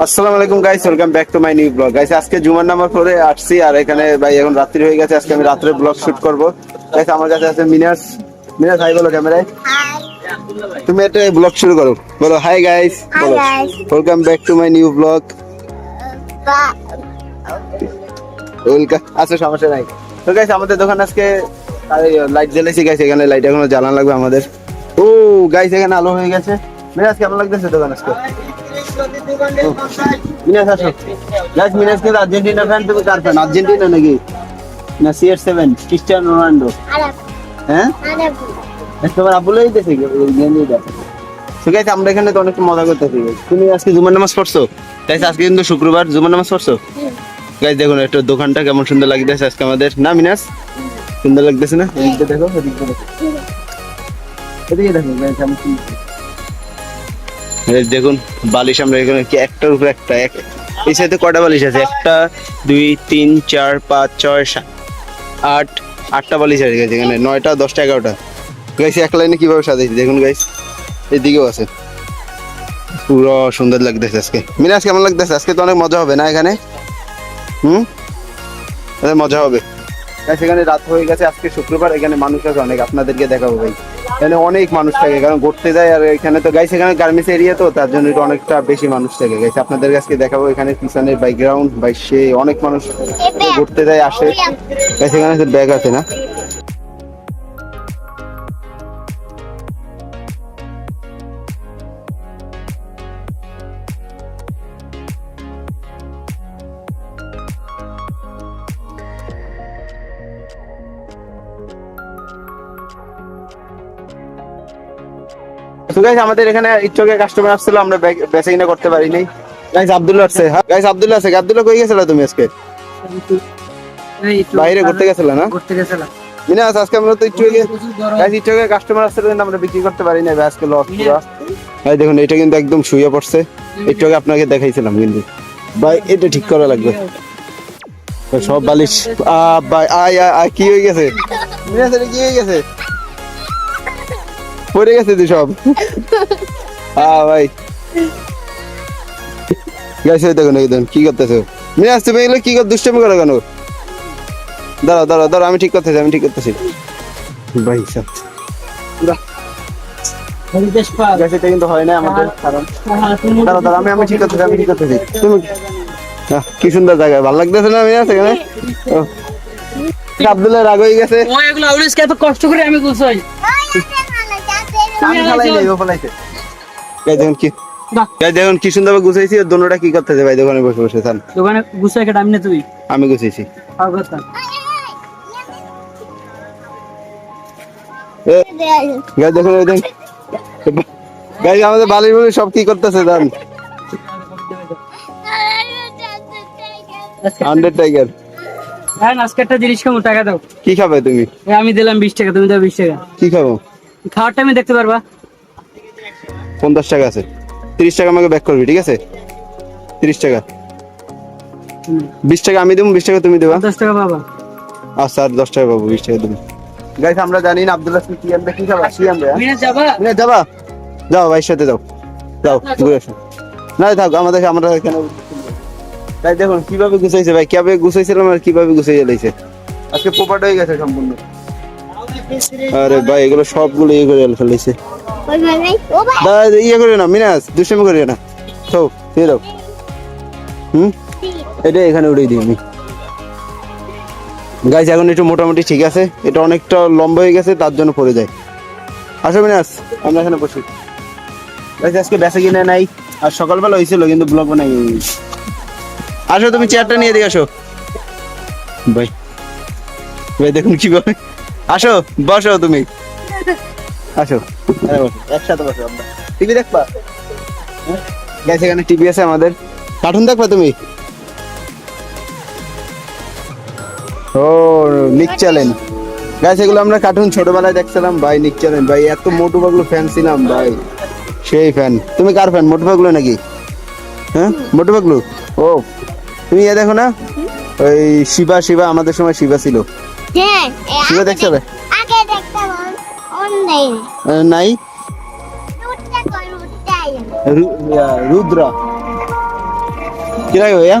আসসালামু আলাইকুম guys welcome back to my new vlog guys আজকে জুমার নামার পরে আসছি আর এখানে ভাই এখন রাত্রি হয়ে গেছে। আজকে আমি রাত্রে ব্লগ শুট করব। গাইস আমার কাছে আছে মিনাস। মিনাস হাই বলো ক্যামেরায়। তুমি একটা ব্লগ শুরু করো। বলো হাই গাইস বলো welcome back to my new vlog welcome আচ্ছা সমস্যা নাই। তো গাইস আমাদের দোকান আজকে লাইট জ্বালাইছি গাইস এখানে লাইট এখনও জ্বালানো লাগবে আমাদের। ও গাইস এখানে আলো হয়ে গেছে। মিনাস কেমন লাগতেছে দোকান আজকে? মিনাস আসো। মিনাস আর্জেন্টিনা ফ্যান তুমি কার ফ্যান আর্জেন্টিনা নাকি? না সিআর সেভেন ক্রিস্টিয়ানো রোনাল্ডো হ্যাঁ. তোমার ঠিক আছে আমরা এখানে তো অনেক মজা করতেছি। তুমি আজকে জুমার নামাজ পড়ছো? গাইস আজকে কিন্তু শুক্রবার। জুমার নামাজ পড়ছো? গাইস দেখুন, একটা দোকানটা কেমন সুন্দর লাগতেছে আজকে আমাদের। না, মিনাস? সুন্দর লাগতেছে না? দেখো দেখো। এদিকে দেখো দেখুন, বালিশ আমরা এখানে কি একটার উপর একটা, এক এই সাইডে কয়টা বালিশ আছে? একটা, দুই, তিন, চার, পাঁচ, ছয়, সাত, আট, আটটা বালিশ আছে গেছে এখানে, নয়টা, দশটা, এগারোটা। গাইস এক লাইনে কীভাবে সাজাইছি? দেখুন গাইস এদিকেও আছে। পুরো সুন্দর লাগতেছে আজকে। মিনাজ কেমন লাগতেছে? আজকে তো অনেক মজা হবে না এখানে? হুম? মজা হবে। গাইস এখানে রাত হয়ে গেছে, আজকে শুক্রবার, এখানে মানুষ আছে, অনেক। আপনাদেরকে দেখাবো ভাই। এখানে অনেক মানুষ থাকে কারণ ঘুরতে যায় আর এখানে তো গাইছে এখানে গার্মেন্টস এরিয়া তো তার জন্য এটা অনেকটা বেশি মানুষ থাকে। গাইছে আপনাদের কাছে দেখাবো এখানে পিছনের ব্যাকগ্রাউন্ড বাই সে অনেক মানুষ ঘুরতে যায় আসে। গাইছে এখানে ব্যাগ আছে না? তো গাইস আমাদের এখানে ইচ্ছকে কাস্টমার আসছিল আমরা বেচে কিনা করতে পারি নাই গাইস আব্দুল্লাহ আসছে। হ্যাঁ গাইস আব্দুল্লাহ আছে আব্দুল্লাহ কই গেছিল তুমি আজকে? বাইরে ঘুরতে গেছিল না? ঘুরতে গেছিলাম। আজকে আমরা তো ইচ্ছকে গাইস ইচ্ছকে কাস্টমার আসছিল কিন্তু আমরা বিক্রি করতে পারি আজকে লস পুরো। ভাই দেখুন এটা কিন্তু একদম শুয়ে পড়ছে। একটু আগে আপনাকে দেখাইছিলাম কিন্তু। ভাই এটা ঠিক করা লাগবে। সব বালিশ ভাই আয় আয় আয়, কি হয়ে গেছে? কি হয়ে গেছে? পড়ে গেছে তুই সব। ভাই। এই দেখুন দেখুন কি করতেছো? মিনা তুমি এগুলো কি কর দুষ্টামি করো কেন? দাঁড়াও দাঁড়াও দাঁড়াও আমি ঠিক করতেছি আমি ঠিক করতেছি। ভাই সব। হরিদেশ পাল। গাছ এটা কিন্তু হয় না আমাদের কারণ। দাঁড়াও দাঁড়াও আমি আমি ঠিক করতেছি আমি ঠিক করতেছি। তুমি কি সুন্দর জায়গা ভালো লাগতেছে না এখানে? আব্দুল্লাহ রাগ হয়ে গেছে। ও এগুলো আউলিসকে এত কষ্ট করে আমি গুছাই। দেখুন কি দেখুন কি সুন্দর গুছাইছি দোনোটা কি করতেছে ভাই? দোকানে বসে বসে থান দোকানে গুছাই কেটে আমি না তুই আমি গুছাইছি। আর কথা এ, গাই দেখুন দেখুন। গাই আমাদের বালির বলি সব কি করতেছে হান্ড্রেড টাইগার। হ্যাঁ আজকে একটা জিনিস খাব টাকা দাও। কি খাবে তুমি? আমি দিলাম বিশ টাকা তুমি দাও বিশ টাকা। কি খাব? খাওয়ার টাইমে দেখতে পারবা। পঞ্চাশ টাকা আছে। তিরিশ টাকা আমাকে ব্যাক করবি ঠিক আছে? তিরিশ টাকা। বিশ টাকা আমি দেবো বিশ টাকা তুমি দেবা। পঞ্চাশ টাকা পাবা। আচ্ছা আর দশ টাকা পাবো বিশ টাকা দেবো। গাইস আমরা জানি না আব্দুল্লাহ কি আনবে কি খাবা কি আনবে মিনা যাবা? যাও ভাইয়ের সাথে যাও। যাও ঘুরে আসো। না থাক আমাদের আমরা এখানে তাই দেখুন কীভাবে গুছাইছে ভাই কীভাবে গুছাইছিলাম আর কীভাবে গুছাই জ্বালাইছে আজকে পোপাট হয়ে গেছে সম্পূর্ণ। আরে ভাই, এগুলো সবগুলো ইয়ে করে ফেলেছে। ইয়ে করে না, মিনাস, দুষ্টামি করে না। তো দিয়ে দাও। হুম? এটা এখানে উড়িয়ে দিই আমি। গাইস এখন একটু মোটামুটি ঠিক আছে। এটা অনেকটা লম্বা হয়ে গেছে, তার জন্য পড়ে যায়। আসো, মিনাস, আমরা এখানে বসি। গাইস আজকে বেসে কিনে নাই, আর সকালবেলা হয়েছিল, কিন্তু ব্লগ বানাই আসো, তুমি চেয়ারটা নিয়ে দিয়ে আসো। ভাই ভাই, দেখুন কীভাবে আসো, বসো তুমি। আসো। একসাথে বসো আমরা। টিভি দেখবা? গাইস এখানে টিভি আছে আমাদের। কার্টুন দেখবা তুমি? ও নিক চ্যালেঞ্জ গাইস এগুলো আমরা কার্টুন ছোটবেলায় দেখছিলাম। ভাই নিক চ্যালেঞ্জ ভাই, এত মোটু পাগলু ফ্যান ছিলাম, ভাই। সেই ফ্যান তুমি কার ফ্যান মোটু পাগলু নাকি? হ্যাঁ? মোটু পাগলু? ও, তুমি এ দেখো না? ওই শিবা শিবা, আমাদের সময় শিবা ছিল। শিবা দেখছ রে? আগে দেখতাম অনলাইন নাই? রুটটা কর রুটটা রু- রুদ্রা। কি লাগে ভাইয়া?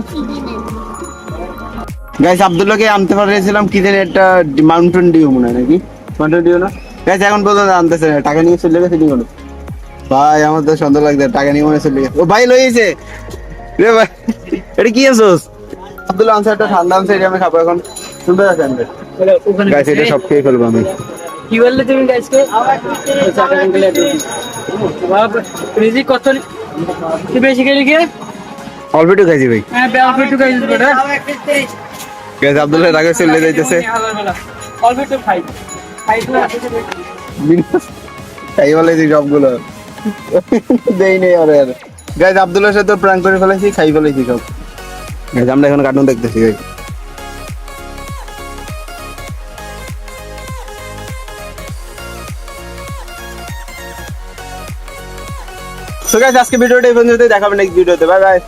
গাইস আব্দুল্লাহকে আনতে পাঠিয়েছিলাম কি জানি একটা মাউন্টেন ডিউ মনে হয় নাকি? মাউন্টেন ডিউ না? গাইস এখন পর্যন্ত আনতেছে না টাকা নিয়ে চলে গেছে ভাই আমার তো সুন্দর লাগছে টাকা নিয়ে মনে হয় চলে গেছে। ও ভাই লইছে রে ভাই এটা কি আছোস আব্দুল্লাহ আনসার একটা ঠান্ডা আনসার এটা আমি খাব এখন। শুনতে পাচ্ছেন? গাইস এটা সব খেয়ে ফেলব আমি। কি বললে তুমি রিজিক কত কি বেশি খেলি কে? অল্প একটু খাইছি ভাই। হ্যাঁ অল্প একটু খাই বেটা। গাইস আব্দুল্লাহ টাকা চলে যাইতেছে। অল্প একটু খাই। খাই তো খাই ফেলাইছি সবগুলো। দেই নেই আর। সাথে করে ফেলাইছি খাই সব। আমরা এখন কার্টুন দেখতেছি সো গাইজ আজকে ভিডিওটা এই পর্যন্ত দেখাবেন নেক্সট ভিডিওতে। Bye bye